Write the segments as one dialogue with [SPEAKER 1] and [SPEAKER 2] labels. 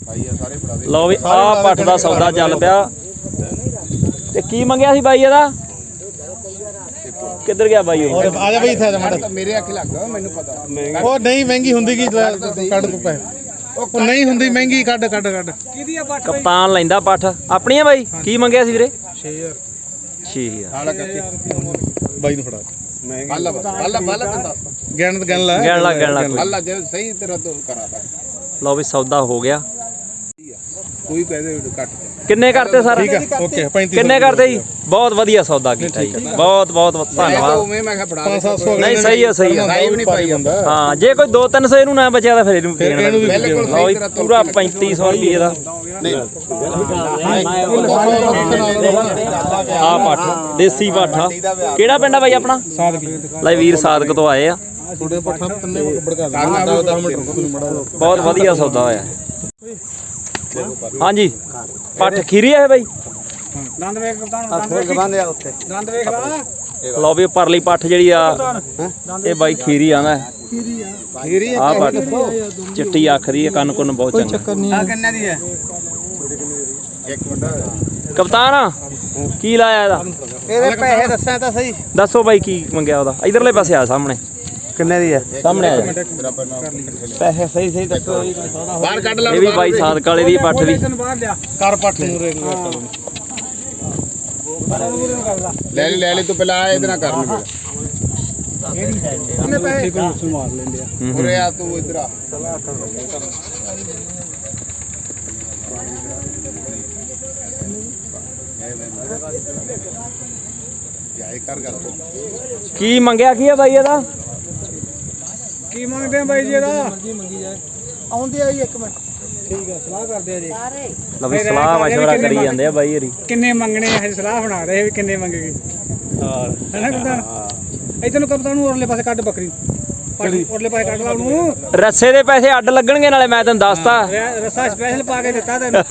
[SPEAKER 1] ਆ
[SPEAKER 2] ਲਓ ਵੀ ਆਹ ਪੱਠ ਦਾ ਸੌਦਾ ਚੱਲ ਪਿਆ। ਤੇ ਕੀ ਮੰਗਿਆ ਸੀ ਬਾਈ ਇਹਦਾ? ਕਿੱਧਰ ਗਿਆ ਬਾਈ ਉਹ?
[SPEAKER 3] ਆ ਜਾ ਬਈ ਇੱਥੇ ਆ ਜਾ ਮਾੜਾ।
[SPEAKER 1] ਮੇਰੇ ਅੱਖ ਲੱਗ ਮੈਨੂੰ ਪਤਾ।
[SPEAKER 3] ਉਹ ਨਹੀਂ ਮਹਿੰਗੀ ਹੁੰਦੀ ਕੀ ਕੱਢ ਤੂੰ ਪੈਸੇ ਉਹ ਨਹੀਂ ਹੁੰਦੀ ਮਹਿੰਗੀ ਕੱਢ ਕੱਢ ਕੱਢ।
[SPEAKER 2] ਕਪਤਾਨ ਲੈਂਦਾ ਪੱਠ ਆਪਣੀ ਆ ਬਾਈ ਕੀ ਮੰਗਿਆ ਸੀ ਵੀਰੇ? 6000
[SPEAKER 1] ਹਾਲਾ ਕਰਕੇ
[SPEAKER 3] ਬਾਈ ਨੂੰ ਫੜਾ।
[SPEAKER 1] ਹੱਲਾ ਹੱਲਾ ਹੱਲਾ ਤੈਨੂੰ ਦੱਸ
[SPEAKER 3] ਗਿਣ ਗਿਣ ਲੈ।
[SPEAKER 2] ਗਿਣ ਲਾ ਗਿਣ ਲਾ। ਕੋਈ।
[SPEAKER 1] ਹੱਲਾ ਜੇ ਸਹੀ ਤੇਰਾ ਤੋਂ ਕਰਾਤਾ
[SPEAKER 2] ਲਓ ਵੀ ਸੌਦਾ ਹੋ ਗਿਆ।
[SPEAKER 1] ਕੋਈ ਕਹਦੇ ਕੱਟ
[SPEAKER 2] ਕਿੰਨੇ ਕਰਤੇ ਸਰ?
[SPEAKER 3] ਠੀਕ ਹੈ ਓਕੇ 35
[SPEAKER 2] ਕਿੰਨੇ ਕਰਦੇ ਜੀ? ਬਹੁਤ ਵਧੀਆ ਸੌਦਾ ਕੀਤਾ ਜੀ। ਬਹੁਤ ਬਹੁਤ ਧੰਨਵਾਦ।
[SPEAKER 1] ਉਵੇਂ ਮੈਂ ਕਿਹਾ ਫੜਾ ਦੇ।
[SPEAKER 3] 500
[SPEAKER 2] ਨਹੀਂ ਸਹੀ ਹੈ ਸਹੀ ਹੈ।
[SPEAKER 1] ਸਾਈ ਵੀ ਨਹੀਂ ਪਾਈ
[SPEAKER 3] ਹੁੰਦਾ
[SPEAKER 2] ਹਾਂ ਜੇ ਕੋਈ 2-300 ਇਹਨੂੰ ਨਾ ਬਚਿਆ ਤਾਂ ਫਿਰ ਇਹਨੂੰ ਦੇਣਾ
[SPEAKER 1] ਬਿਲਕੁਲ ਸਹੀ
[SPEAKER 2] ਪੂਰਾ 3500 ਰੁਪਏ ਦਾ। ਆ ਪੱਠ ਦੇਸੀ ਪਾਠਾ ਕਿਹੜਾ ਪਿੰਡ ਆ ਬਾਈ ਆਪਣਾ? ਸਾਦਕ ਲੈ ਵੀਰ ਸਾਦਕ ਤੋਂ ਆਏ ਆ।
[SPEAKER 3] ਥੋੜੇ ਪੱਠਾ ਤੰਨੇ ਬੜਕਾ ਦੇ 10 ਮਿੰਟ ਰੁਕੋ ਮੈਨੂੰ ਮੜਾ
[SPEAKER 2] ਬਹੁਤ ਵਧੀਆ ਸੌਦਾ ਹੋਇਆ। ਹਾਂਜੀ। ਪੱਠ ਖੀਰੀ ਆ ਇਹ ਬਾਈ?
[SPEAKER 4] ਦੰਦ ਵੇਖ ਕਪਤਾਨ ਦੰਦ ਵੇਖ। ਉੱਤੇ ਦੰਦ ਵੇਖ ਲਾ।
[SPEAKER 2] ਲਓ ਵੀ ਪਰਲੀ ਪੱਠ ਜਿਹੜੀ ਆ ਇਹ ਬਾਈ ਖੀਰੀ ਆਂਦਾ
[SPEAKER 1] ਖੀਰੀ
[SPEAKER 2] ਆ। ਪੱਠ ਚਿੱਟੀ ਅੱਖ ਦੀ ਆ, ਕੰਨ ਕੁੰਨ ਬਹੁਤ ਚੰਗਾ।
[SPEAKER 4] ਆ। ਕਿੰਨੇ ਦੀ ਹੈ
[SPEAKER 2] ਕਪਤਾਨ ਕੀ ਲਾਇਆ ਇਹਦਾ?
[SPEAKER 4] ਇਹਦੇ ਪੈਸੇ ਦੱਸਾਂ ਤਾਂ ਸਹੀ।
[SPEAKER 2] ਦੱਸੋ ਬਾਈ ਕੀ ਮੰਗਿਆ ਉਹਦਾ? ਇਧਰਲੇ ਪਾਸੇ ਆ ਸਾਹਮਣੇ।
[SPEAKER 4] ਕਿੰਨੇ ਦੀ ਹੈ
[SPEAKER 2] ਸਾਹਮਣੇ ਆ ਜਾ।
[SPEAKER 4] ਪੈਸੇ ਸਹੀ ਸਹੀ ਦੱਸੋ
[SPEAKER 1] ਬਾਹਰ ਕੱਢ ਲੈ
[SPEAKER 2] ਇਹ ਵੀ ਬਾਈ ਸਾਦਕ ਵਾਲੇ ਦੀ ਪੱਠ ਦੀ।
[SPEAKER 3] ਕਰ ਪੱਠ ਨੂੰ ਰੇ
[SPEAKER 1] ਲੈ। ਲੈ ਲੈ ਲੈ ਤੂੰ ਪਹਿਲਾਂ ਆ ਇਹਦੇ ਨਾਲ ਕਰ ਲਈ।
[SPEAKER 4] ਕਿੰਨੇ ਪੈਸੇ? ਮਾਰ ਲੈਂਦੇ ਆ।
[SPEAKER 1] ਉਰੇ ਆ ਤੂੰ ਇਧਰ ਆ। ਜਾਇ ਕਰ। ਗੱਲ
[SPEAKER 2] ਕੀ ਮੰਗਿਆ ਕੀ ਆ ਬਾਈ ਇਹਦਾ?
[SPEAKER 4] ਕੀ ਮੰਗਦੇ ਆ ਬਾਈ ਜੀ ਇਹਦਾ? ਆਉਂਦੀ ਆ ਜੀ ਇੱਕ ਮਿੰਟ। ਠੀਕ ਹੈ ਸਲਾਹ ਕਰਦੇ ਆ ਜੀ।
[SPEAKER 2] ਲਓ ਵੀ ਸਲਾਹ ਮਸ਼ਵਰਾ ਕਰੀ ਜਾਂਦੇ ਆ ਬਾਈ ਹਰੀ।
[SPEAKER 4] ਕਿੰਨੇ ਮੰਗਣੇ ਆ ਹਜੇ ਸਲਾਹ ਬਣਾ ਰਹੇ ਵੀ ਕਿੰਨੇ ਮੰਗੇਗੀ ਹਾਂ। ਹੈਨਾ ਕਪਤਾਨ ਇਧਰ ਨੂੰ ਕਪਤਾਨ ਨੂੰ ਉਰਲੇ ਪਾਸੇ ਕੱਢ ਬੱਕਰੀ। ਉਰਲੇ ਪਾਸੇ ਕੱਢ ਲਾ ਉਹਨੂੰ।
[SPEAKER 2] ਰੱਸੇ ਦੇ ਪੈਸੇ ਅੱਡ ਲੱਗਣਗੇ ਨਾਲੇ ਮੈਂ ਤੈਨੂੰ ਦੱਸਤਾ।
[SPEAKER 4] ਰਸਾ ਸਪੈਸ਼ਲ ਪਾ ਕੇ ਦਿੱਤਾ ਤੈਨੂੰ।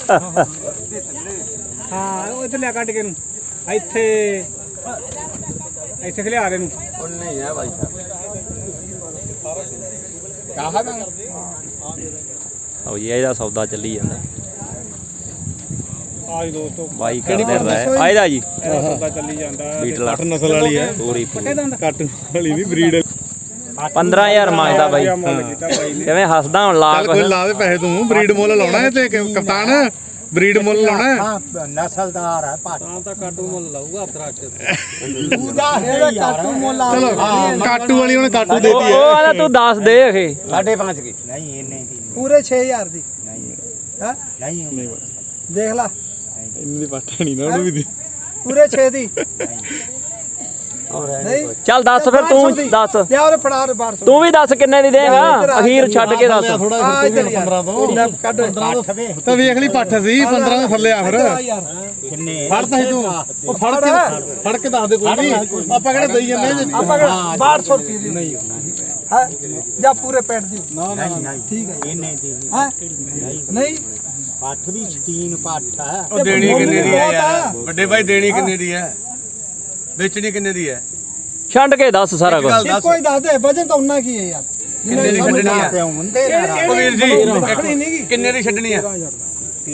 [SPEAKER 4] ਹਾਂ ਉਹ ਇੱਥੇ ਲਿਆ ਕੱਢ ਕੇ ਨੂੰ ਇੱਥੇ ਇੱਥੇ ਖਲਿਆ ਦੇ ਨੂੰ
[SPEAKER 1] ਕਾਹਾ ਨਾ
[SPEAKER 2] ਲਓ ਜੀ ਇਹਦਾ ਸੌਦਾ ਚੱਲੀ ਜਾਂਦਾ।
[SPEAKER 4] ਆਜ ਦੋਸਤੋ
[SPEAKER 2] ਬਾਈ ਕਰਦੇ ਰਹੇ। ਆਇਦਾ ਜੀ।
[SPEAKER 4] ਇਹਦਾ ਸੌਦਾ ਚੱਲੀ ਜਾਂਦਾ
[SPEAKER 2] ਬੀਟਲਾ
[SPEAKER 3] ਪੱਠ ਨਸਲ ਵਾਲੀ ਹੈ।
[SPEAKER 2] ਪੂਰੀ
[SPEAKER 4] ਪੱਟੇ ਦੰਦ।
[SPEAKER 3] ਕੱਟ ਵਾਲੀ ਨਹੀਂ ਬਰੀਡ
[SPEAKER 2] 15000 ਮੰਗਦਾ ਬਾਈ।
[SPEAKER 4] ਮੁੱਲ ਕੀਤਾ ਬਾਈ ਨੇ।
[SPEAKER 2] ਕਿਵੇਂ ਹੱਸਦਾ ਹੁਣ ਲਾ
[SPEAKER 3] ਕੋਈ ਲਾ ਦੇ ਪੈਸੇ ਤੂੰ ਬਰੀਡ ਮੁੱਲ ਲਾਉਣਾ ਹੈ ਤੇ ਕਪਤਾਨ। ਬਰੀਡ ਮੁੱਲ ਲਾਉਣਾ ਹੈ?
[SPEAKER 4] ਨਸਲਦਾਰ ਹੈ ਭਾਟ ਤਾਂ ਤਾਂ ਕਾਟੂ ਮੁੱਲ ਲਾਊਗਾ ਅਫਤਰਾ ਚ
[SPEAKER 3] ਚਲੋ ਕਾਟੂ ਵਾਲੀ ਉਹਨੇ ਕਾਟੂ ਦੇਤੀ
[SPEAKER 2] ਉਹ
[SPEAKER 3] ਹੈ
[SPEAKER 2] ਤੂੰ ਦੱਸ ਦੇ ਅਖੇ
[SPEAKER 4] ਸਾਢੇ ਪੰਜ ਕੀ? ਨਹੀਂ ਇੰਨੇ ਦੀ ਪੂਰੇ 6000 ਦੀ। ਨਹੀਂ। ਹੈ? ਨਹੀਂ ਦੇਖ ਲਾ।
[SPEAKER 3] ਇੰਨੀ ਦੀ ਪੱਠ ਨਹੀਂ ਨਾ ਉਹਨੂੰ ਵੀ ਦੇ।
[SPEAKER 4] ਪੂਰੇ 6 ਦੀ। ਨਹੀਂ।
[SPEAKER 2] ਚੱਲ ਦੱਸ ਫਿਰ ਤੂੰ ਦੱਸ।
[SPEAKER 4] ਲਿਆ ਫੜਾ
[SPEAKER 2] ਤੂੰ ਵੀ ਦੱਸ ਕਿੰਨੇ ਦੀ ਦੇਗਾ? ਅਖੀਰ ਛੱਡ ਕੇ ਦੱਸ।
[SPEAKER 3] ਥੋੜਾ
[SPEAKER 4] ਆ ਇੱਧਰ
[SPEAKER 3] 15 ਤੋਂ। ਵੇਖ ਲਈ ਪੱਠ ਸੀ 15 ਦੇ ਥੱਲੇ ਆ ਫਿਰ।
[SPEAKER 4] ਕਿੰਨੇ?
[SPEAKER 3] ਫੜ ਤਾਂ ਤੂੰ। ਉਹ ਫੜ ਕੇ ਫੜ। ਕੇ ਦੱਸ ਦੇ ਕੋਈ ਨਹੀਂ। ਆਪਾਂ ਕਿਹੜਾ ਦਈ ਜਾਂਦੇ
[SPEAKER 4] ਆਪਾਂ 1200 ਰੁਪਏ ਦੀ ਨਹੀਂ। ਹੈ? ਜਾਂ ਪੂਰੇ ਪੈਟ ਦੀ। ਨਾ ਨਾ ਠੀਕ ਹੈ। ਇੰਨੇ ਦੀ ਹੈ? ਨਹੀਂ।
[SPEAKER 5] ਪੱਠ ਵੀ ਸ਼ਕੀਨ ਪੱਠ ਹੈ।
[SPEAKER 4] ਉਹ ਦੇਣੀ ਕਿੰਨੇ ਦੀ ਹੈ ਯਾਰ?
[SPEAKER 6] ਵੱਡੇ ਭਾਈ ਦੇਣੀ ਕਿੰਨੇ ਦੀ ਹੈ? ਵੇਚਣੀ ਕਿੰਨੇ ਦੀ ਹੈ?
[SPEAKER 2] ਛੱਡ ਕੇ ਦੱਸ ਸਾਰਾ ਕੁਝ
[SPEAKER 4] ਇੱਕੋ ਹੀ ਦੱਸ ਦੇ ਵਜਨ ਤਾਂ ਉਨਾ ਕੀ ਹੈ ਯਾਰ।
[SPEAKER 6] ਕਿੰਨੇ ਦੀ ਛੱਡਣੀ ਹੈ? ਉਹ ਵੀਰ ਜੀ ਕਿੰਨੇ ਦੀ ਛੱਡਣੀ ਹੈ?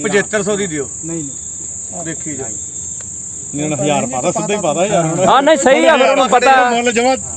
[SPEAKER 6] 7500 ਦੀ। ਦਿਓ।
[SPEAKER 4] ਨਹੀਂ ਨਹੀਂ।
[SPEAKER 6] ਦੇਖੀ ਜਾ
[SPEAKER 3] ਨਹੀਂ 1000 ਪਾਦਾ ਸਿੱਧਾ ਹੀ ਪਾਦਾ ਯਾਰ।
[SPEAKER 2] ਹਾਂ ਨਹੀਂ ਸਹੀ ਆ ਫਿਰ ਉਹਨੂੰ ਪਤਾ
[SPEAKER 3] ਮੁੱਲ ਜਮਾ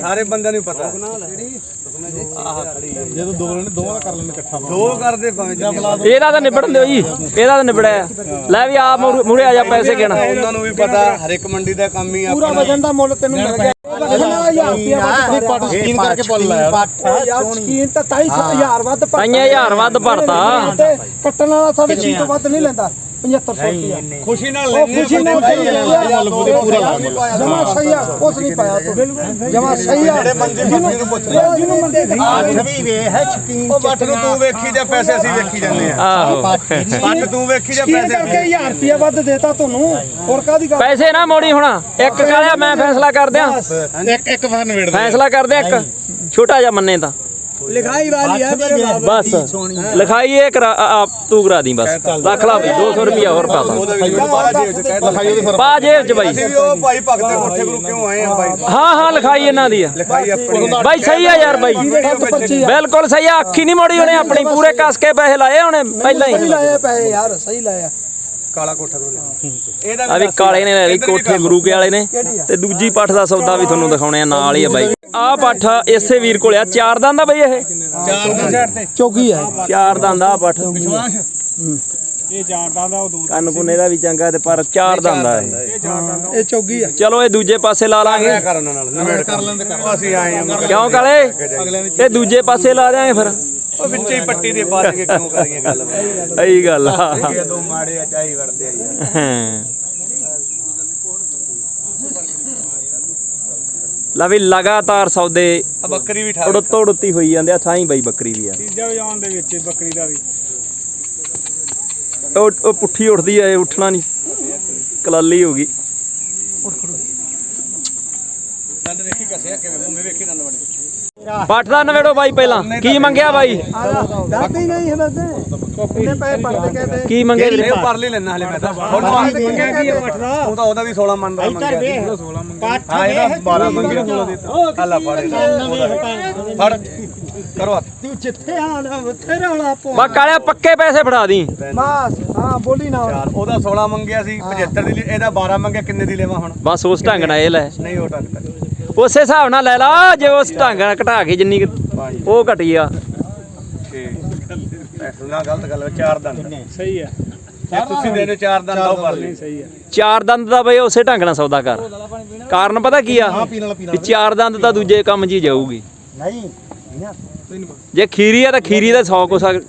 [SPEAKER 3] ਸਾਰੇ
[SPEAKER 6] ਬੰਦਿਆਂ ਕਰਦੇ
[SPEAKER 2] ਇਹਦਾ ਤਾਂ ਨਿਬੜਨ ਦਿਓ ਜੀ। ਇਹਦਾ ਤਾਂ ਨਿਬੜਿਆ। ਲੈ ਵੀ ਆ ਮੂਰੇ ਆ ਜਾ ਪੈਸੇ ਗਿਣ
[SPEAKER 6] ਉਹਨਾਂ ਨੂੰ ਵੀ ਪਤਾ ਹਰ ਇੱਕ ਮੰਡੀ ਦਾ ਕੰਮ ਹੀ
[SPEAKER 4] ਆ
[SPEAKER 6] ਪੂਰਾ
[SPEAKER 4] ਵਜਨ ਦਾ ਮੁੱਲ ਤੈਨੂੰ ਮਿਲ
[SPEAKER 3] ਨਹੀਂ ਪੱਟ ਸਕੀਨ ਕਰਕੇ ਪੁੱਲ ਲਾਇਆ
[SPEAKER 4] ਯਾਰ। ਸਕੀਨ ਤਾਂ 23000 ਵੱਧ ਪਰ
[SPEAKER 2] ਤਾਈਆਂ ਹਜ਼ਾਰ ਵੱਧ ਭਰਤਾ
[SPEAKER 4] ਕੱਟਣ ਵਾਲਾ ਸਾਡੇ 6 ਤੋਂ ਵੱਧ ਨਹੀਂ ਲੈਂਦਾ। 7500 ਰੁਪਇਆ।
[SPEAKER 6] ਖੁਸ਼ੀ ਨਾਲ
[SPEAKER 4] ਉਹ ਖੁਸ਼ੀ ਨਾਲ ਸਹੀ ਹੈ
[SPEAKER 3] ਪੂਰਾ ਲਾ
[SPEAKER 4] ਜਮਾ ਸਹੀ ਆ ਕੁਛ ਨਹੀਂ ਪਾਇਆ ਤੂੰ। ਜਮਾ ਸਹੀ ਆ। ਜਿਹਨੂੰ ਜਿਹਨੂੰ ਮੰਦੀ
[SPEAKER 5] ਵੀ ਵੇ ਹੈ ਸ਼ਕੀਨ
[SPEAKER 6] ਉਹ ਬੱਟ ਨੂੰ ਤੂੰ ਵੇਖੀ ਜਾਂ ਪੈਸੇ ਅਸੀਂ ਵੇਖੀ ਜਾਂਦੇ ਆ।
[SPEAKER 2] ਆਹੋ।
[SPEAKER 6] ਬੱਟ ਤੂੰ ਵੇਖੀ ਜਾਂ
[SPEAKER 4] ਸਕੀਨ
[SPEAKER 6] ਪੈਸੇ
[SPEAKER 4] ਕਰਕੇ 1000 ਰੁਪਇਆ ਵੱਧ ਦੇਤਾ ਤੁਹਾਨੂੰ। ਹੋਰ ਕਾਦੀ ਗੱਲ?
[SPEAKER 2] ਪੈਸੇ ਨਾ ਮੋੜੀ ਹੁਣ। ਇੱਕ ਕਾਲਿਆ ਮੈਂ ਫੈਸਲਾ ਕਰ ਦਿਆਂ
[SPEAKER 3] ਇੱਕ
[SPEAKER 2] ਫੈਸਲਾ ਕਰ ਦਿਆਂ ਇੱਕ। ਛੋਟਾ ਜਿਹਾ ਮੰਨੇ ਤਾਂ।
[SPEAKER 4] ਲਿਖਾਈ ਵਾਲੀ ਹੈ ਮੇਰੇ ਬਾਬਾ
[SPEAKER 2] ਬਸ। ਲਿਖਾਈ ਇਹ ਕਰਾ ਤੂੰ ਕਰਾ ਦੀ ਬਸ। ਰੱਖ ਲਾ ਬਈ 200 ਰੁਪਿਆ ਹੋਰ ਪਾ ਪਾ ਜੇਬ ਚ ਬਾਈ।
[SPEAKER 6] ਅਸੀਂ ਵੀ ਉਹ ਭਾਈ ਭਗਤ ਦੇ ਕੋਠੇ ਗੁਰੂ ਕਿਉਂ ਆਏ ਆ ਭਾਈ?
[SPEAKER 2] ਹਾਂ ਹਾਂ ਲਿਖਾਈ ਇਹਨਾਂ ਦੀ ਆ। ਬਾਈ ਸਹੀ ਆ ਯਾਰ ਬਾਈ। ਬਿਲਕੁਲ ਸਹੀ ਆ। ਅੱਖੀ ਨਹੀਂ ਮੋੜੀ ਉਹਨੇ ਆਪਣੀ ਪੂਰੇ ਕੱਸ ਕੇ ਪੈਸੇ ਲਾਏ ਉਹਨੇ ਪਹਿਲਾਂ
[SPEAKER 4] ਸਹੀ
[SPEAKER 2] ਹੀ
[SPEAKER 4] ਲਾਇਆ ਪੈਸੇ ਯਾਰ ਸਹੀ ਲਾਇਆ
[SPEAKER 6] ਕਾਲਾ ਕੋਠਾ ਗੁਰੂ ਲਿਆ। ਇਹਦਾ
[SPEAKER 2] ਆ ਵੀ ਕਾਲੇ ਨੇ ਲੈ ਲਈ ਕੋਠੇ ਗੁਰੂ ਕੇ ਵਾਲੇ ਨੇ ਤੇ ਦੂਜੀ ਪੱਠ ਦਾ ਸੌਦਾ ਵੀ ਤੁਹਾਨੂੰ ਦਿਖਾਉਣੇ ਆ ਨਾਲ ਹੀ ਆ ਬਾਈ। ਆ ਪੱਠ ਇਸੇ ਵੀਰ ਕੋਲੇ ਆ। ਚਾਰ ਦੰਦ ਆ ਬਾਈ ਇਹ?
[SPEAKER 6] ਚਾਰ ਦੀ ਸਾਈਡ ਤੇ
[SPEAKER 4] ਚੌਗੀ ਹੈ
[SPEAKER 2] ਚਾਰ ਦੰਦ ਆ ਪੱਠ।
[SPEAKER 4] ਇਹ ਜਾਣਦਾ ਦਾ ਉਹ ਦੋ
[SPEAKER 2] ਕੰਨ ਕੁੰਨੇ ਦਾ ਵੀ ਚੰਗਾ ਤੇ ਪਰ ਚਾਰ ਦੰਦ ਆ ਇਹ।
[SPEAKER 4] ਇਹ ਚੌਗੀ ਆ।
[SPEAKER 2] ਚਲੋ ਇਹ ਦੂਜੇ ਪਾਸੇ ਲਾ ਲਾਂਗੇ।
[SPEAKER 6] ਕਿਆ ਕਰਨ ਨਾਲ। ਨਵੇੜ ਕਰ ਲੈਂਦੇ ਕਰ। ਅਸੀਂ ਆਏ ਆ।
[SPEAKER 2] ਕਿਉਂ ਕਾਲੇ? ਇਹ ਦੂਜੇ ਪਾਸੇ ਲਾ ਦਿਆਂਗੇ ਫਿਰ।
[SPEAKER 6] ਉਹ ਵਿੱਚ ਹੀ ਪੱਟੀ ਦੇ ਪਾ ਕੇ ਕਿਉਂ ਕਰੀਏ ਗੱਲ
[SPEAKER 2] ਇਹੀ ਗੱਲ ਆ।
[SPEAKER 6] ਇਹ ਦੋ ਮਾੜੇ ਆ ਚਾਹੀ ਵੜਦੇ ਆ ਯਾਰ
[SPEAKER 2] ਹਾਂ। ਲੈ ਵੀ ਲਗਾਤਾਰ ਸੌਦੇ
[SPEAKER 6] ਆ ਬੱਕਰੀ ਵੀ ਠਾ
[SPEAKER 2] ਉੜਤੋ ਉੜਤੀ ਹੋਈ ਜਾਂਦੇ ਆ ਥਾਂ ਹੀ ਬਾਈ ਬੱਕਰੀ ਵੀ ਆ।
[SPEAKER 4] ਤੀਜਾ ਵਜਾਉਣ ਦੇ ਵਿੱਚ ਬੱਕਰੀ ਦਾ ਵੀ।
[SPEAKER 2] ਉਹ ਉਹ ਪੁੱਠੀ ਉੱਠਦੀ ਆ ਉੱਠਣਾ ਨਹੀਂ। ਕਲਾਲੀ ਹੋ ਗਈ।
[SPEAKER 6] ਦੰਦ ਵੇਖੀ ਕਸਿਆ ਕਿਵੇਂ? ਮੂੰਹ ਵੇਖੀ ਦੰਦ ਵੜੇ
[SPEAKER 2] ਪੱਠ ਦਾ ਨਵੇੜੋ ਬਾਈ ਪਹਿਲਾਂ। ਕੀ ਮੰਗਿਆ ਬਾਈ?
[SPEAKER 4] ਡਰਦੇ ਹੀ ਨਹੀਂ ਹੈ ਤੇ ਕਿੰਨੇ ਪੈਸੇ ਪੜਦੇ ਕਹਿੰਦੇ
[SPEAKER 2] ਕੀ ਮੰਗਿਆ ਵੀਰੇ?
[SPEAKER 6] ਇਹ ਪਰ ਲਈ ਲੈਣਾ ਹਲੇ ਮੈਂ ਤਾਂ। ਹੁਣ
[SPEAKER 4] ਮੰਗਿਆ ਕੀ ਹੈ ਪਟਦਾ
[SPEAKER 6] ਉਹ ਤਾਂ ਉਹਦਾ ਵੀ 16 ਮੰਨ ਦਾ ਮੰਗਿਆ। 16 ਮੰਗਿਆ ਹਾਂ ਇਹਦਾ 12 ਮੰਗਿਆ। 16 ਦਿੱਤਾ ਅੱਲਾ ਫੜ। ਫੜ। ਕਰੋ ਹੱਥ
[SPEAKER 4] ਤੂੰ ਜਿੱਥੇ ਆਣਾ ਉੱਥੇ ਰੌਲਾ ਪੋ
[SPEAKER 2] ਬਾ ਕਾਲਿਆ ਪੱਕੇ ਪੈਸੇ ਫੜਾ ਦੀ।
[SPEAKER 4] ਬਸ ਹਾਂ ਬੋਲੀ ਨਾ
[SPEAKER 6] ਉਹਦਾ 16 ਮੰਗਿਆ ਸੀ 75 ਦੀ ਇਹਦਾ 12 ਮੰਗਿਆ ਕਿੰਨੇ ਦੀ ਲੈਵਾਂ ਹੁਣ?
[SPEAKER 2] ਬਸ ਉਸ ਢੰਗ ਨਾਲ ਇਹ ਲੈ।
[SPEAKER 6] ਨਹੀਂ ਉਹ
[SPEAKER 2] ਉਸੇ ਹਿਸਾਬ ਨਾਲ ਲੈ ਲਾ ਜੇ ਉਸ ਢੰਗ ਨਾਲ ਘਟਾ ਕੇ ਜਿੰਨੀ ਕੁ ਉਹ ਘਟੀ ਆ।
[SPEAKER 6] ਨਾ ਗਲਤ ਗੱਲ ਹੈ, ਚਾਰ ਦੰਦ।
[SPEAKER 4] ਸਹੀ ਹੈ
[SPEAKER 6] ਜੇ ਤੁਸੀਂ ਦੇ ਦਿਓ ਚਾਰ ਦੰਦ ਆਓ ਪਰ ਲਈ।
[SPEAKER 4] ਸਹੀ ਹੈ
[SPEAKER 2] ਚਾਰ ਦੰਦ ਦਾ ਬਈ ਉਸੇ ਢੰਗ ਨਾਲ ਸੌਦਾ ਕਰ। ਕਾਰਨ ਪਤਾ ਕੀ ਆ? ਵੀ ਚਾਰ ਦੰਦ ਤਾਂ ਦੂਜੇ ਕੰਮ 'ਚ ਹੀ ਜਾਊਗੀ।
[SPEAKER 5] ਨਹੀਂ
[SPEAKER 2] ਜੇ ਖੀਰੀ ਆ ਤਾਂ ਖੀਰੀ ਦਾ 100 ਕੁਛ ਅਗ-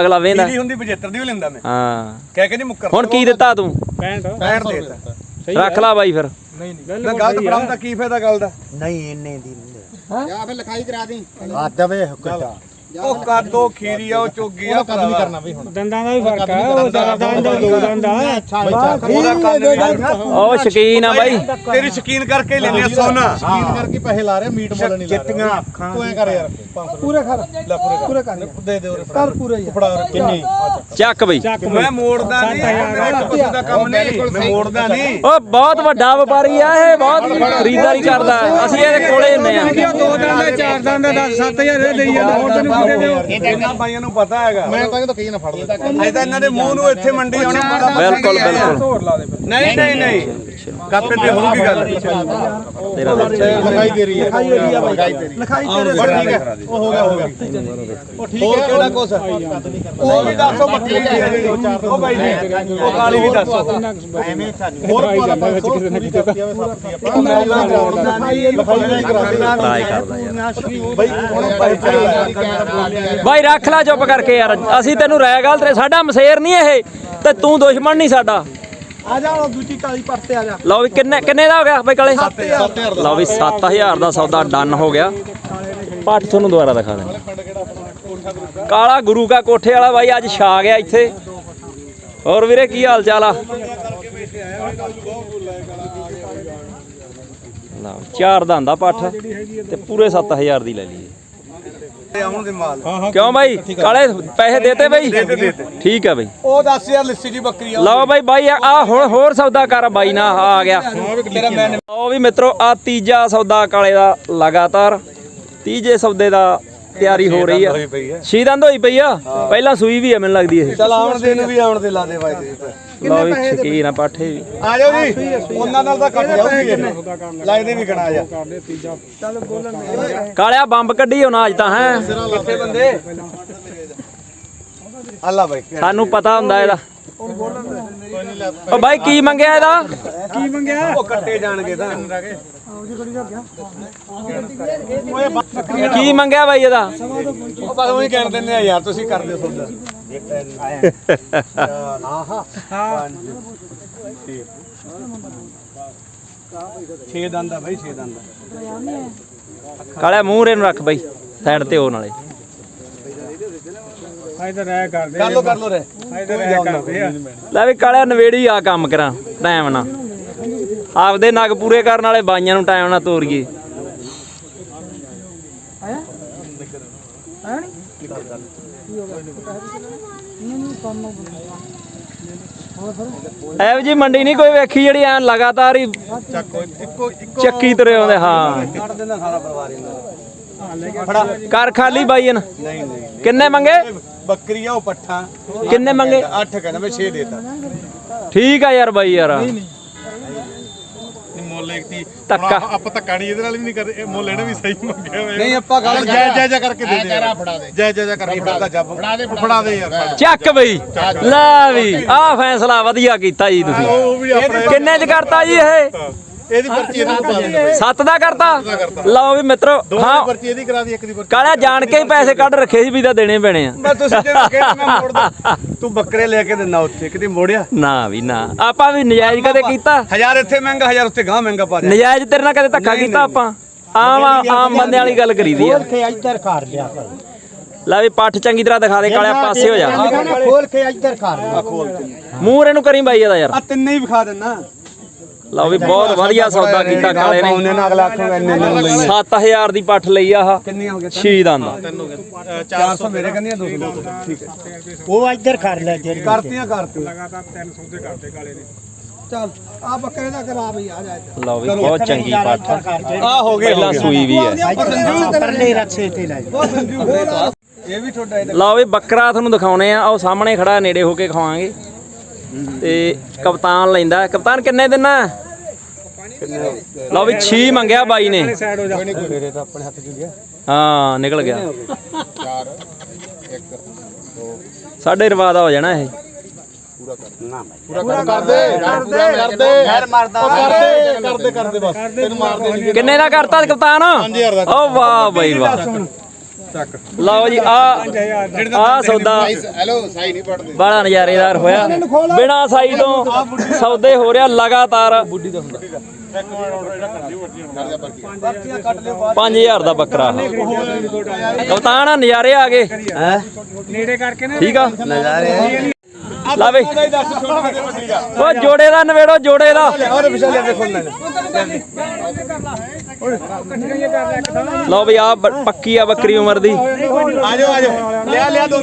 [SPEAKER 2] ਅਗਲਾ ਵੇਂਦਾ।
[SPEAKER 6] ਹੁੰਦੀ 75 ਦੀ ਵੀ ਲੈਂਦਾ ਮੈਂ।
[SPEAKER 2] ਹਾਂ।
[SPEAKER 6] ਕਹਿ ਕੇ ਨਹੀਂ ਮੁੱਕਰ।
[SPEAKER 2] ਹੁਣ ਕੀ ਦਿੱਤਾ ਤੂੰ?
[SPEAKER 4] 65
[SPEAKER 6] 65 ਦੇ ਦਿੱਤਾ।
[SPEAKER 2] ਰੱਖ ਲਾ ਬਾਈ ਫਿਰ।
[SPEAKER 6] ਨਾ ਗਲਤ ਬਰਾਮ ਦਾ ਕੀ ਫਾਇਦਾ ਗੱਲ ਦਾ?
[SPEAKER 5] ਨਹੀਂ ਇੰਨੇ ਦੀ ਨਹੀਂ।
[SPEAKER 1] ਜਾਂ ਫਿਰ ਲਿਖਾਈ ਕਰਾ ਦੀ।
[SPEAKER 5] ਆ ਦਵੇ ਹੁਕਤਾ
[SPEAKER 6] ਉਹ ਕਾਦੋ ਖੀਰੀ ਆ ਉਹ ਚੋਗੀ ਆ
[SPEAKER 3] ਕਦ ਨਹੀਂ ਕਰਨਾ ਬਈ ਹੁਣ।
[SPEAKER 4] ਦੰਦਾਂ ਦਾ ਵੀ ਫ਼ਰਕ ਹੈ ਉਹ ਦਾ ਦੰਦ ਦੋ। ਦੰਦ ਆ
[SPEAKER 6] ਉਹਦਾ
[SPEAKER 2] ਉਹ ਸ਼ਕੀਨ ਆ ਬਾਈ।
[SPEAKER 6] ਤੇਰੀ ਸ਼ਕੀਨ ਕਰਕੇ ਹੀ ਲੈਨੇ ਆ ਸੋਨਾ।
[SPEAKER 3] ਸਕੀਨ ਕਰਕੇ ਪੈਸੇ ਲਾ ਰਹੇ ਮੀਟ ਮੁੱਲ ਨਹੀਂ ਲਾ ਰਹੇ।
[SPEAKER 5] ਚਿੱਟੀਆਂ ਅੱਖਾਂ
[SPEAKER 3] ਤੂੰ ਐ ਕਰ ਯਾਰ 500
[SPEAKER 4] ਪੂਰੇ ਖਰ
[SPEAKER 3] ਲੈ ਪੂਰੇ
[SPEAKER 4] ਪੂਰੇ ਕਰ
[SPEAKER 3] ਦੇ ਦੇ
[SPEAKER 4] ਕਰ ਪੂਰੇ ਆ।
[SPEAKER 3] ਫੜਾ ਕਿੰਨੀ?
[SPEAKER 2] ਚੱਕ। ਬਈ।
[SPEAKER 6] ਮੈਂ ਮੋੜਦਾ ਨਹੀਂ ਪਸ਼ੂ ਦਾ ਕੰਮ ਨਹੀਂ ਮੈਂ ਮੋੜਦਾ ਨਹੀਂ।
[SPEAKER 2] ਉਹ ਬਹੁਤ ਵੱਡਾ ਵਪਾਰੀ ਆ ਇਹ ਬਹੁਤ ਖਰੀਦਦਾਰੀ ਕਰਦਾ। ਅਸੀਂ ਇਹਦੇ ਕੋਲੇ ਹੁੰਨੇ ਆ।
[SPEAKER 4] ਦੋ ਦੰਦ ਦਾ ਚਾਰ ਦੰਦ ਦਾ 10 7000 ਦੇ ਦੇਈ ਜਾਂਦਾ। ਹੋਰ ਤੈਨੂੰ
[SPEAKER 6] ਇਹਨਾਂ ਬਾਈਆਂ ਨੂੰ ਪਤਾ ਹੈਗਾ
[SPEAKER 3] ਮੈਂ ਤਾਂ ਕਹਿੰਦਾ ਕਹੀ ਨਾ ਫੜ ਲੈ
[SPEAKER 6] ਅਜੇ ਤਾਂ ਇਹਨਾਂ ਦੇ ਮੂੰਹ ਨੂੰ ਇੱਥੇ ਮੰਡੀ ਆਉਣਾ ਪਤਾ
[SPEAKER 2] ਬਿਲਕੁਲ ਬਿਲਕੁਲ
[SPEAKER 6] ਨਹੀਂ ਨਹੀਂ ਨਹੀਂ ਕਾਪੇ ਤੇ ਹੋਊਗੀ ਗੱਲ
[SPEAKER 2] ਤੇਰਾ ਦੇ
[SPEAKER 3] ਲਿਖਾਈ ਦੇ ਰਹੀ ਹੈ ਲਿਖਾਈ
[SPEAKER 4] ਇਹਦੀ ਆ ਬਾਈ ਲਿਖਾਈ ਤੇਰੇ
[SPEAKER 3] ਬਸ
[SPEAKER 4] ਸਿਰ
[SPEAKER 3] ਠੀਕ ਹੈ ਉਹ ਹੋ ਗਿਆ ਹੋ ਗਿਆ ਉਹ ਠੀਕ
[SPEAKER 6] ਹੋਰ
[SPEAKER 3] ਹੈ
[SPEAKER 6] ਕਿਹੜਾ ਕੁਛ ਉਹ ਵੀ ਦੱਸੋ ਬੱਕਰੀ ਦੀ ਹੈ। ਉਹ ਬਾਈ ਜੀ ਉਹ ਕਾਲੀ ਵੀ ਦੱਸੋ
[SPEAKER 5] ਐਵੇਂ ਸਾਨੂੰ
[SPEAKER 3] ਹੋਰ ਪਾ ਲਾ ਪੂਰੀ ਕਰਤੀ ਆਵੇ ਸੱਤ ਦੀ ਆਪਾਂ ਲਿਖਾਈ ਨਹੀਂ ਕਰਾਉਂਦੇ
[SPEAKER 2] ਟਰਾਈ ਕਰਦਾ ਯਾਰ
[SPEAKER 3] ਬਈ ਹੁਣ ਪੈਸੇ
[SPEAKER 2] ਬਾਈ ਰੱਖ ਲੈ ਚੁੱਪ ਕਰਕੇ ਯਾਰ। ਅਸੀਂ ਤੈਨੂੰ ਰਾਇ ਗੱਲ ਤੇ ਸਾਡਾ ਮਸੇਰ ਨਹੀਂ ਇਹ। ਤੇ ਤੂੰ ਦੁਸ਼ਮਣ ਨਹੀਂ ਸਾਡਾ।
[SPEAKER 4] ਆ ਜਾ ਉਹ ਦੂਜੀ ਕਾਲੀ ਪਰਤੇ ਆ ਜਾ।
[SPEAKER 2] ਲਓ ਵੀ ਕਿੰਨੇ ਕਿੰਨੇ ਦਾ ਹੋ ਗਿਆ ਬਾਈ ਕਾਲੇ?
[SPEAKER 3] 7000
[SPEAKER 2] ਲਓ ਵੀ 7000 ਦਾ ਸੌਦਾ ਡਨ ਹੋ ਗਿਆ। ਪੱਟ ਤੁਹਾਨੂੰ ਦੁਬਾਰਾ ਦਿਖਾ ਦੇ ਕਾਲਾ ਗੁਰੂ ਕਾ ਕੋਠੇ ਵਾਲਾ ਬਾਈ ਅੱਜ ਛਾ ਗਿਆ ਇੱਥੇ। ਹੋਰ ਵੀਰੇ ਕੀ ਹਾਲ ਚਾਲ ਆ? ਲਓ ਚਾਰ ਦਾ ਹੁੰਦਾ ਪੱਠ ਤੇ ਪੂਰੇ 7000 ਦੀ ਲੈ ਲਈਏ।
[SPEAKER 6] ਆਉਣ ਦੇ ਮਾਲ।
[SPEAKER 2] ਕਿਉਂ ਬਾਈ? ਕਾਲੇ ਪੈਸੇ ਦੇਤੇ ਬਾਈ? ਠੀਕ ਆ ਬਾਈ।
[SPEAKER 6] ਉਹ ਦੱਸ ਯਾਰ ਲਿੱਸੀ ਜੀ ਬੱਕਰੀ ਆ।
[SPEAKER 2] ਲਓ ਬਾਈ ਬਾਈ ਆ ਹੁਣ ਹੋਰ ਸੌਦਾ ਕਰ ਬਾਈ ਨਾ ਆ ਗਿਆ। ਉਹ ਵੀ ਮਿੱਤਰੋ ਆ ਤੀਜਾ ਸੌਦਾ ਕਾਲੇ ਦਾ ਲਗਾਤਾਰ। ਤੀਜੇ ਸੌਦੇ ਦਾ ਤਿਆਰੀ ਹੋ ਰਹੀ ਆ।
[SPEAKER 6] ਹੋਈ ਪਈ ਹੈ
[SPEAKER 2] ਸ਼ੀਦੰਦ ਹੋਈ ਪਈ ਆ? ਪਹਿਲਾਂ ਸੂਈ ਵੀ ਆ ਮੈਨੂੰ ਲੱਗਦੀ ਇਹ।
[SPEAKER 6] ਚਲ ਆਉਣ ਦੇ ਨੂੰ ਵੀ ਆਉਣ ਦੇ ਲਾ ਦੇ ਬਾਈ ਦੇ
[SPEAKER 2] ਲਓ ਵੀ ਸ਼ਕੀਨ ਆ ਪਾਠੇ ਵੀ।
[SPEAKER 6] ਆ ਜਾਓ ਜੀ। ਉਹਨਾਂ ਨਾਲ ਤਾਂ ਕੱਟ ਜਾਊਗੀ। ਇਹ ਲਾਇਦੇ ਵੀ ਕਣਾ ਜਾ
[SPEAKER 2] ਕਾਲਿਆ ਬੰਬ ਕੱਢੀ ਹੁਣ ਅੱਜ ਤਾਂ ਹੈ?
[SPEAKER 6] ਕਿੱਥੇ ਬੰਦੇ? ਅੱਲਾ ਬਾਈ।
[SPEAKER 2] ਸਾਨੂੰ ਪਤਾ ਹੁੰਦਾ ਇਹਦਾ। ਓ ਬਾਈ ਕੀ ਮੰਗਿਆ ਇਹਦਾ?
[SPEAKER 4] ਕੀ ਮੰਗਿਆ?
[SPEAKER 6] ਉਹ ਕੱਟੇ ਜਾਣਗੇ ਤਾਂ।
[SPEAKER 2] ਕੀ ਮੰਗਿਆ ਬਾਈ ਇਹਦਾ?
[SPEAKER 6] ਉਹ ਬਸ ਉਹੀ ਕਹਿਣ ਦਿੰਦੇ ਆ ਯਾਰ ਤੁਸੀਂ ਕਰ ਦਿਓ ਸੌਦਾ
[SPEAKER 4] ਹਾਂ
[SPEAKER 6] 6 ਦੰਦ ਆ ਬਾਈ 6 ਦੰਦ ਆ।
[SPEAKER 2] ਕਾਲਿਆ ਮੂੰਹ ਰੇ ਨੂੰ ਰੱਖ ਬਾਈ ਸਾਈਡ ਤੇ ਉਹ ਨਾਲੇ।
[SPEAKER 4] ਇਧਰ ਰਹਿ ਕਰਦੇ
[SPEAKER 6] ਕਰ ਲੋ ਕਰ ਲੋ ਰੇ
[SPEAKER 4] ਇਧਰ ਰਹਿ ਕਰਦੇ ਆ।
[SPEAKER 2] ਲੈ ਵੀ ਕਾਲਿਆ ਨਵੇੜੀ ਆ ਕੰਮ ਕਰਾਂ ਟਾਈਮ ਨਾਲ। ਆਪਦੇ ਨਗ ਪੂਰੇ ਕਰਨ ਵਾਲੇ ਬਾਈਆਂ ਨੂੰ ਟਾਈਮ ਨਾਲ ਤੋਰੀਏ। ਐਵ ਜੀ ਮੰਡੀ ਨਹੀਂ ਕੋਈ ਵੇਖੀ ਜਿਹੜੀ ਐ ਲਗਾਤਾਰ ਹੀ
[SPEAKER 3] ਇੱਕੋ ਇੱਕੋ
[SPEAKER 2] ਚੱਕੀ ਤੁਰੇ ਆਉਂਦੇ ਹਾਂ।
[SPEAKER 6] ਕੱਢ ਦੇਣਾ ਸਾਰਾ ਪਰਿਵਾਰ ਇਹਨਾਂ ਦਾ।
[SPEAKER 2] ਕਰ ਖਾਲੀ ਬਾਈ ਇਹਨ?
[SPEAKER 6] ਨਹੀਂ ਨਹੀਂ
[SPEAKER 2] ਕਿੰਨੇ ਮੰਗੇ?
[SPEAKER 6] ਬੱਕਰੀ ਆ ਉਹ ਪੱਠਾ।
[SPEAKER 2] ਕਿੰਨੇ ਮੰਗੇ?
[SPEAKER 6] 8 ਕਹਿੰਦਾ ਮੈਂ 6 ਦੇਤਾ।
[SPEAKER 2] ਠੀਕ ਆ ਯਾਰ ਬਾਈ ਯਾਰ।
[SPEAKER 3] ਮੁੱਲ ਇੱਕ ਤੀ।
[SPEAKER 2] ਧੱਕਾ।
[SPEAKER 3] ਆਪਾਂ ਧੱਕਾ ਨਹੀਂ ਇਹਦੇ ਨਾਲ ਵੀ ਨਹੀਂ ਕਰਦੇ ਇਹ ਮੁੱਲ ਇਹਨੇ ਵੀ ਸਹੀ ਮੰਗਿਆ ਹੋਇਆ।
[SPEAKER 6] ਨਹੀਂ ਆਪਾਂ ਗੱਲ
[SPEAKER 3] ਜੈ ਜੈ ਜੈ ਕਰਕੇ ਦੇ ਦੇ
[SPEAKER 1] ਕਹਿਰਾ ਫੜਾ ਦੇ।
[SPEAKER 3] ਜੈ ਜੈ ਜੈ ਕਰਕੇ
[SPEAKER 6] ਫੜਾ ਜੱਬ
[SPEAKER 1] ਫੜਾ ਦੇ
[SPEAKER 3] ਫੜਾ ਦੇ ਯਾਰ।
[SPEAKER 2] ਚੱਕ ਬਈ। ਲੈ ਵੀ ਆਹ ਫੈਸਲਾ ਵਧੀਆ ਕੀਤਾ ਜੀ ਤੁਸੀਂ। ਕਿੰਨੇ ਚ ਕਰਤਾ ਜੀ ਇਹ?
[SPEAKER 3] ਇਹਦੀ ਪਰਚੀ ਇਹਨੂੰ ਪਾ ਦੇ
[SPEAKER 2] ਸੱਤ ਦਾ ਕਰਤਾ। ਲਓ ਵੀ ਮਿੱਤਰੋ ਹਾਂ।
[SPEAKER 3] ਪਰਚੀ ਇਹਦੀ ਕਰਾ ਦੀ ਇੱਕ ਦੀ ਪਰਚੀ
[SPEAKER 2] ਕਾਲਿਆ ਜਾਣ ਕੇ ਹੀ ਪੈਸੇ ਕੱਢ ਰੱਖੇ ਸੀ ਵੀ ਤਾਂ ਦੇਣੇ ਪੈਣੇ ਆ।
[SPEAKER 6] ਮੈਂ ਤੁਸੀਂ ਜੇ ਕਹਿੰਦਾ ਮੈਂ ਮੋੜਦਾ। ਤੂੰ ਬੱਕਰੇ ਲੈ ਕੇ ਦਿੰਦਾ ਉੱਥੇ ਕਿਤੇ ਮੋੜਿਆ?
[SPEAKER 2] ਨਾ ਵੀ ਨਾ। ਆਪਾਂ ਵੀ ਨਜਾਇਜ਼ ਕਦੇ ਕੀਤਾ?
[SPEAKER 6] ਹਜ਼ਾਰ ਇੱਥੇ ਮਹਿੰਗਾ ਹਜ਼ਾਰ ਉੱਥੇ ਗਾਂ ਮਹਿੰਗਾ ਪਾ ਦੇ
[SPEAKER 2] ਨਜਾਇਜ਼ ਤੇਰੇ ਨਾਲ ਕਦੇ ਧੱਕਾ ਕੀਤਾ ਆਪਾਂ? ਆਮ ਆਮ ਬੰਦੇ ਵਾਲੀ ਗੱਲ ਕਰੀਦੀ ਆ।
[SPEAKER 5] ਖੋਲ ਕੇ ਇੱਧਰ ਕਰ ਲਿਆ
[SPEAKER 2] ਲੈ ਵੀ ਪੱਠ ਚੰਗੀ ਤਰ੍ਹਾਂ ਦਿਖਾ ਦੇ ਕਾਲਿਆ ਪਾਸੇ ਹੋ ਜਾ।
[SPEAKER 5] ਖੋਲ ਕੇ ਇੱਧਰ ਕਰ ਲਿਆ।
[SPEAKER 2] ਮੂੰਹ ਰੇ ਨੂੰ ਕਰੀ ਬਾਈ ਇਹਦਾ ਯਾਰ।
[SPEAKER 6] ਆ ਤਿੰਨੇ ਹੀ ਵਿਖਾ ਦਿੰਨਾ
[SPEAKER 2] ਲਓ ਵੀ ਬਹੁਤ ਵਧੀਆ ਸੌਦਾ ਕੀਤਾ ਕਾਲੇ ਨੇ।
[SPEAKER 6] ਉਹਨੇ ਨਾਲ ਅਗਲਾ ਆਖੂਗਾ ਇੰਨੇ ਨੂੰ ਲਈ।
[SPEAKER 2] 7000 ਦੀ ਪੱਠ ਲਈ ਆਹ
[SPEAKER 6] ਕਿੰਨੀਆਂ ਹੋ ਗਈਆਂ?
[SPEAKER 2] 6 ਦੰਦ
[SPEAKER 6] 400 ਮੇਰੇ ਕੰਨੀਆਂ 200 ਠੀਕ ਹੈ।
[SPEAKER 5] ਉਹ ਇੱਧਰ ਕਰ ਲਿਆ ਜਿਹੜੀ
[SPEAKER 6] ਕਰਤੀਆਂ ਕਰਤੀਆਂ।
[SPEAKER 4] ਲਗਾਤਾਰ ਤਿੰਨ ਸੌਦੇ ਕਰਦੇ ਕਾਲੇ ਨੇ। ਚੱਲ ਆ ਬੱਕਰੇ ਦਾ ਕਰਾ ਬਈ ਆ ਜਾ ਇੱਧਰ।
[SPEAKER 2] ਲਓ ਵੀ ਬਹੁਤ ਚੰਗੀ ਪੱਠ।
[SPEAKER 6] ਆ ਹੋ ਗਏ
[SPEAKER 2] ਪਹਿਲਾਂ ਸੂਈ ਵੀ ਹੈ।
[SPEAKER 5] ਪਰਲੇ ਰੱਸੇ ਤੇ ਲੈ ਜਾ।
[SPEAKER 6] ਇਹ ਵੀ ਤੁਹਾਡਾ ਇਹਦਾ
[SPEAKER 2] ਲਓ ਵੀ ਬੱਕਰਾ ਤੁਹਾਨੂੰ ਦਿਖਾਉਣੇ ਆ। ਉਹ ਸਾਹਮਣੇ ਖੜਾ ਨੇੜੇ ਹੋ ਕੇ ਖਵਾਵਾਂਗੇ। ਤੇ ਕਪਤਾਨ ਲੈਂਦਾ। ਕਪਤਾਨ ਕਿੰਨੇ ਦਿਨਾ ਲਓ ਵੀ 6 ਮੰਗਿਆ ਬਾਈ ਨੇ।
[SPEAKER 4] ਹੋ ਜਾ
[SPEAKER 6] ਮੇਰੇ ਤਾਂ ਆਪਣੇ ਹੱਥ ਚ ਗਿਆ
[SPEAKER 2] ਹਾਂ ਨਿਕਲ ਗਿਆ।
[SPEAKER 1] 4 1
[SPEAKER 2] ਸਾਡੇ ਰਵਾ ਦਾ ਹੋ ਜਾਣਾ ਇਹ।
[SPEAKER 1] ਪੂਰਾ ਕਰ ਦੇ ਕਰ ਦੇ ਕਰ ਦੇ
[SPEAKER 5] ਫੇਰ ਮਰਦਾ
[SPEAKER 3] ਕਰਦੇ ਕਰਦੇ ਕਰਦੇ ਬਸ। ਤੈਨੂੰ ਮਾਰਦੇ ਨਹੀਂ
[SPEAKER 2] ਕਿੰਨੇ ਦਾ ਕਰਤਾ ਕਪਤਾਨ?
[SPEAKER 3] 5000 ਦਾ
[SPEAKER 2] ਓ ਵਾਹ ਬਾਈ ਵਾਹ। ਲਓ ਜੀ ਆ ਆ ਸੌਦਾ
[SPEAKER 1] ਹੈਲੋ ਸਾਈ ਨਹੀਂ ਪੜਦੇ
[SPEAKER 2] ਬੜਾ ਨਜ਼ਾਰੇਦਾਰ ਹੋਇਆ। ਬਿਨਾ ਸਾਈ ਤੋਂ ਸੌਦੇ ਹੋ ਰਿਹਾ ਲਗਾਤਾਰ। 5000 ਦਾ ਬੱਕਰਾ। ਕਪਤਾਨ ਆ, ਨਜ਼ਾਰੇ ਆ ਗਏ।
[SPEAKER 4] ਨੇੜੇ ਕਰਕੇ ਨਾ
[SPEAKER 2] ਠੀਕ ਆ।
[SPEAKER 6] ਨਜ਼ਾਰੇ
[SPEAKER 2] ਲਾ ਬਈ।
[SPEAKER 6] ਦੇ ਦਾ
[SPEAKER 2] ਓ ਜੋੜੇ ਦਾ ਨਵੇੜੋ ਜੋੜੇ ਦਾ।
[SPEAKER 6] ਔਰ ਵਿਸ਼ਾ ਲੈ ਕੇ ਖੋਲ ਲੈਣਾ
[SPEAKER 2] ਲਓ ਬਈ ਆ ਪੱਕੀ ਆ ਬੱਕਰੀ ਉਮਰ ਦੀ।
[SPEAKER 6] ਆ ਜਾਓ ਆ ਜਾਓ ਲਿਆ ਲਿਆ ਦੋ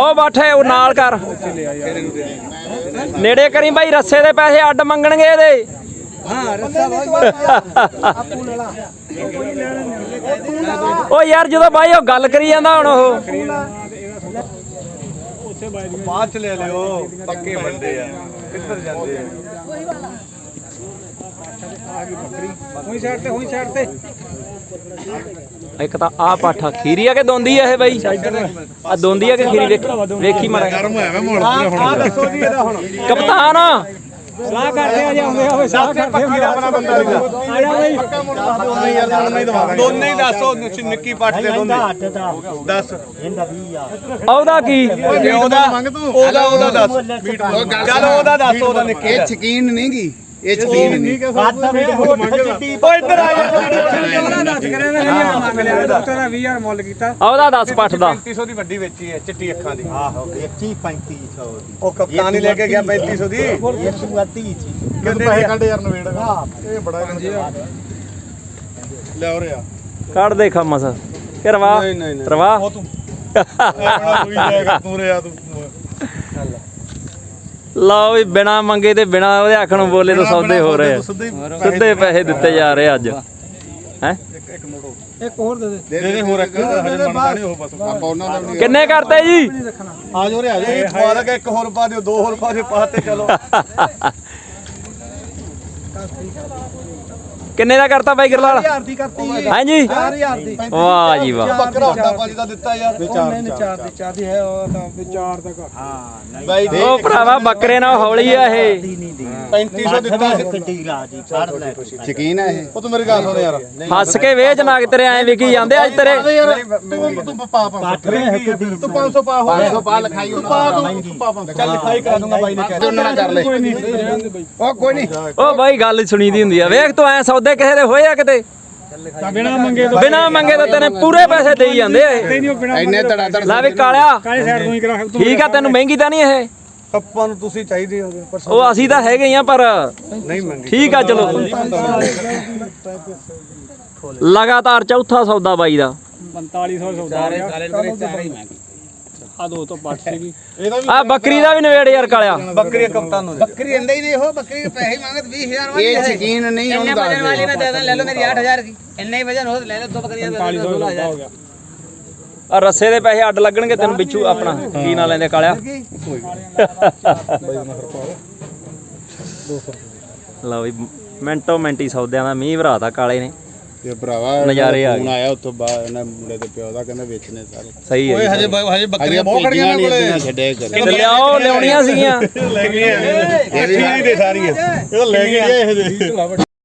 [SPEAKER 2] ਉਹ ਬਾਠੇ ਉਹ ਨਾਲ ਕਰ। ਨੇੜੇ ਕਰੀ ਬਾਈ ਰੱਸੇ ਦੇ ਪੈਸੇ ਅੱਡ ਮੰਗਣਗੇ ਇਹਦੇ। ਉਹ ਯਾਰ ਜਦੋਂ ਬਾਈ ਉਹ ਗੱਲ ਕਰੀ ਜਾਂਦਾ ਹੁਣ ਉਹ।
[SPEAKER 6] ਬਾਅਦ ਚ ਲੈ ਲਿਓ ਪੱਕੇ ਬੰਦੇ ਆ। ਕਿੱਧਰ ਜਾਂਦੇ ਆ?
[SPEAKER 4] ਹੋਈ ਸਾਈਡ ਤੇ ਹੋਈ ਸਾਈਡ ਤੇ
[SPEAKER 2] ਇੱਕ ਤਾਂ ਆ ਪਾਠਾ ਖੀਰੀ ਆ ਕਿ ਦੋਂਦੀ ਆ ਇਹ ਬਾਈ? ਆ ਦੋਂਦੀ ਆ ਕਿ ਖੀਰੀ? ਵੇਖੀ ਵੇਖੀ ਮਾੜਾ
[SPEAKER 3] ਗਰਮ ਹੋਇਆ ਮੈਂ ਮੋੜ ਹੁਣ।
[SPEAKER 6] ਆ ਦੱਸੋ ਜੀ ਇਹਦਾ ਹੁਣ।
[SPEAKER 2] ਕਪਤਾਨ!
[SPEAKER 4] ਸਲਾਹ ਕਰਦੇ ਆ ਜਾਂਦੇ ਹੋਵੇ ਸਲਾਹ ਕਰਦੇ
[SPEAKER 6] ਪੱਕੀ ਦਾ ਆਪਣਾ ਬੰਦਾ
[SPEAKER 4] ਆ ਜਾ ਬਈ।
[SPEAKER 3] ਯਾਰ ਹੁਣ ਨਹੀਂ ਦਵਾ
[SPEAKER 6] ਦੋਨੇ ਹੀ ਦੱਸੋ ਨਿੱਕੀ- ਨਿੱਕੀ ਪੱਟ ਦੇ ਦੋਨੇ। ਦੱਸ।
[SPEAKER 5] ਇਹਦਾ 20000
[SPEAKER 2] ਉਹਦਾ ਕੀ?
[SPEAKER 6] ਜੇ ਉਹਦਾ ਉਹਦਾ ਉਹਦਾ ਦੱਸ। ਚੱਲ ਉਹਦਾ ਦੱਸ ਉਹਦਾ ਨਿੱਕੀ
[SPEAKER 1] ਇਹ ਯਕੀਨ ਨਹੀਂ ਗੀ ਇਹ ਯਕੀਨ ਨਹੀਂ
[SPEAKER 5] ਹੱਥ ਵਿੱਚ ਹੋਠ ਚਿੱਟੀ
[SPEAKER 6] ਓ ਇੱਧਰ ਆ ਜਾ।
[SPEAKER 4] ਉਹਦਾ ਦੱਸ ਕਰੇ ਨਾ ਹਜ਼ਾਰ ਮੰਗ ਲਿਆ ਡਾਕਟਰ ਨੇ 20000 ਮੁੱਲ ਕੀਤਾ।
[SPEAKER 2] ਉਹਦਾ 10 ਪੱਠ ਦਾ।
[SPEAKER 6] 3500 ਦੀ ਵੱਡੀ ਵੇਚੀ ਹੈ ਚਿੱਟੀ ਅੱਖਾਂ ਦੀ।
[SPEAKER 5] ਆਹੋ 21 3500 ਦੀ।
[SPEAKER 6] ਉਹ ਕਪਤਾਨ ਹੀ ਲੈ ਕੇ ਗਿਆ 3500 ਦੀ?
[SPEAKER 5] ਇਹ ਸੁਆਤੀ ਸੀ।
[SPEAKER 3] ਕਿੰਨੇ ਪੈਸੇ ਕੱਢ ਯਾਰ ਨਵੇੜ? ਇਹ ਬੜਾ ਲੈ ਉਰੇ ਆ।
[SPEAKER 2] ਕੱਢ ਦੇ ਖਮਸ ਕਰਵਾ
[SPEAKER 6] ਨਹੀਂ, ਨਹੀਂ, ਨਹੀਂ।
[SPEAKER 2] ਰਵਾ।
[SPEAKER 3] ਉਹ ਤੂੰ। ਤੂੰ ਹੀ ਜਾਏਗਾ ਤੂੰ ਰਿਆ ਤੂੰ।
[SPEAKER 2] ਲਓ ਵੀ ਬਿਨਾ ਮੰਗੇ ਤੇ ਬਿਨਾ ਉਹਦੇ ਅੱਖ ਨੂੰ ਬੋਲੇ ਤੋਂ ਸੌਦੇ ਹੋ ਰਹੇ ਆ।
[SPEAKER 3] ਸਿੱਧੇ
[SPEAKER 2] ਪੈਸੇ ਦਿੱਤੇ ਜਾ ਰਹੇ ਅੱਜ। ਹੈ।
[SPEAKER 4] ਇੱਕ ਹੋਰ ਦੇ ਦੇ।
[SPEAKER 3] ਦੇ ਦੇ ਹੋਰ ਇੱਕ ਹਜੇ ਮੰਨਦਾ ਨਹੀਂ ਉਹ ਬਸ।
[SPEAKER 1] ਆਪਾਂ ਉਹਨਾਂ ਦਾ ਨਹੀਂ
[SPEAKER 2] ਕਿੰਨੇ ਕਰਤੇ ਜੀ?
[SPEAKER 3] ਆ ਜੋ ਰੇ ਆ ਜਾ
[SPEAKER 6] ਇੱਕ ਹੋਰ ਪਾ ਦਿਓ ਦੋ ਹੋਰ ਪਾ ਦਿਓ ਪਾ ਤੇ ਚਲੋ।
[SPEAKER 2] ਕਿੰਨੇ ਦਾ ਕਰਤਾ ਬਾਈ ਗਰਲਾਲ?
[SPEAKER 5] ਹਜ਼ਾਰ ਦੀ ਕਰਤੀ
[SPEAKER 2] ਹਾਂਜੀ
[SPEAKER 5] 4000 ਦੀ।
[SPEAKER 2] ਵਾਹ ਜੀ ਵਾਹ।
[SPEAKER 6] ਬੱਕਰਾ ਹੁੰਦਾ ਪੰਜ ਦਾ ਦਿੱਤਾ ਯਾਰ।
[SPEAKER 4] ਚਾਰ ਦੀ ਚਾਰ ਦੀ ਚਾਰ ਦੀ ਹੈ ਉਹ ਤਾਂ ਵੀ ਚਾਰ ਤੱਕ
[SPEAKER 6] ਬਾਈ ਦੇ
[SPEAKER 2] ਉਹ ਭਰਾਵਾ ਬੱਕਰੇ ਨਾਲ ਹੌਲੀ ਆ ਇਹ।
[SPEAKER 6] 3500 ਦਿੱਤਾ ਸੀ।
[SPEAKER 5] ਕਿੱਡੀ ਰਾਜੀ ਛੱਡ ਲੈ
[SPEAKER 1] ਯਕੀਨ ਹੈ ਇਹ?
[SPEAKER 6] ਉਹ ਤੂੰ ਮੇਰੀ ਗੱਲ ਸੁਣ ਯਾਰ।
[SPEAKER 2] ਹੱਸ ਕੇ ਵੇਚ ਨਾਗ ਤੇਰੇ ਐ ਵਿਕੀ ਜਾਂਦੇ ਅੱਜ ਤੇਰੇ?
[SPEAKER 6] ਤੂੰ ਤੂੰ ਪਾ ਪਾ। ਤੂੰ 500 ਪਾ ਹੋ
[SPEAKER 1] 500 ਪਾ ਲਿਖਾਈ
[SPEAKER 6] ਪਾ ਤੂੰ ਪਾ ਪਾ। ਚੱਲ ਲਿਖਾਈ ਕਰਾ ਦੂੰਗਾ ਬਾਈ ਨੇ ਕਹਿ
[SPEAKER 1] ਉਹਨਾਂ ਨਾਲ ਕਰ ਲੈ। ਉਹ ਕੋਈ ਨਹੀਂ।
[SPEAKER 2] ਉਹ ਬਾਈ ਗੱਲ ਸੁਣੀ ਦੀ ਹੁੰਦੀ ਆ। ਵੇਖ ਤੂੰ ਐ ਸੌਦੇ ਕਿਸੇ ਦੇ ਹੋਏ ਆ ਕਿਤੇ?
[SPEAKER 4] ਬਿਨਾ ਮੰਗੇ ਤੋਂ
[SPEAKER 2] ਬਿਨਾ ਮੰਗੇ ਤਾਂ ਤੈਨੇ ਪੂਰੇ ਪੈਸੇ ਦੇਈ ਜਾਂਦੇ ਆ ਇਹ।
[SPEAKER 1] ਇੰਨੇ ਧੜਾ ਧੜ
[SPEAKER 2] ਲੈ ਵੀ ਕਾਲਿਆ।
[SPEAKER 4] ਕਾਲੇ ਸਾਈਡ ਤੋਂ ਹੀ ਕਰਾ
[SPEAKER 2] ਠੀਕ ਆ ਤੈਨੂੰ ਮਹਿੰਗੀ ਤਾਂ ਨਹੀਂ ਇਹ?
[SPEAKER 6] ਆਪਾਂ ਨੂੰ ਤੁਸੀਂ ਚਾਹੀਦੇ ਹੋ ਪਰ
[SPEAKER 2] ਉਹ ਅਸੀਂ ਤਾਂ ਹੈਗੇ ਹੀ ਆ ਪਰ
[SPEAKER 6] ਨਹੀਂ ਮੰਗੀ
[SPEAKER 2] ਠੀਕ ਆ ਚਲੋ। ਲਗਾਤਾਰ ਚੌਥਾ ਸੌਦਾ ਬਾਈ ਦਾ।
[SPEAKER 4] 4500 ਸੌਦਾ
[SPEAKER 2] ਬੱਕਰੀ ਦਾ ਵੀ ਨਵੇੜ ਯਾਰ ਕਾਲਿਆ।
[SPEAKER 6] ਬੱਕਰੀ ਕਪਤਾਨ ਨੂੰ ਦੇ
[SPEAKER 5] ਬੱਕਰੀ ਅੰਦਾ ਹੀ ਨਹੀਂ ਉਹ ਬੱਕਰੀ ਦੇ ਪੈਸੇ ਮੰਗਤ 20000 ਵਾਲੀ
[SPEAKER 1] ਇਹ ਯਕੀਨ ਨਹੀਂ ਹੁੰਦਾ
[SPEAKER 7] ਇੰਨੇ ਵਜਨ ਵਾਲੀ ਮੈਂ ਦੇ ਲੈ ਲਓ ਮੇਰੀ 8000 ਦੀ। ਇੰਨੇ ਹੀ ਵਜਨ ਹੋ ਲੈ ਲਓ ਦੋ ਬੱਕਰੀਆਂ ਦੇ 16000
[SPEAKER 4] ਹੋ ਗਿਆ।
[SPEAKER 2] ਆ ਰੱਸੇ ਦੇ ਪੈਸੇ ਅੱਡ ਲੱਗਣਗੇ ਤੈਨੂੰ ਵਿੱਚੂ ਆਪਣਾ। ਕੀ ਨਾਂ ਲੈਂਦੇ ਕਾਲਿਆ? ਲਓ ਵੀ ਮਿੰਟੋ ਮਿੰਟੀ ਸੌਦਿਆਂ ਦਾ ਮੀਂਹ ਭਰਾਤਾ ਕਾਲੇ ਨੇ।
[SPEAKER 1] ਤੇ ਭਰਾਵਾ
[SPEAKER 2] ਨਜ਼ਾਰੇ ਆ
[SPEAKER 1] ਫੋਨ ਆਇਆ ਉੱਥੋਂ ਬਾਅਦ ਇਹਨਾਂ ਮੁੰਡੇ ਦੇ ਪਿਓ ਦਾ ਕਹਿੰਦਾ ਵੇਚਣੇ ਸਾਰੇ।
[SPEAKER 2] ਸਹੀ ਹੈ
[SPEAKER 6] ਓਏ
[SPEAKER 2] ਜੀ।
[SPEAKER 6] ਹਜੇ ਹਜੇ ਬੱਕਰੀਆਂ ਬਹੁਤ ਖੜੀਆਂ ਨੇ ਕੋਲੇ।
[SPEAKER 1] ਛੱਡੇ ਕਰੇ
[SPEAKER 2] ਲਿਆਓ ਲਿਆਉਣੀਆਂ ਸੀਗੀਆਂ?
[SPEAKER 6] ਲੈ ਗਏ ਇਹ ਵੀ ਦੇ ਸਾਰੀਆਂ। ਇਹ ਤਾਂ ਲੈ ਗਏ ਇਹ ਦੇ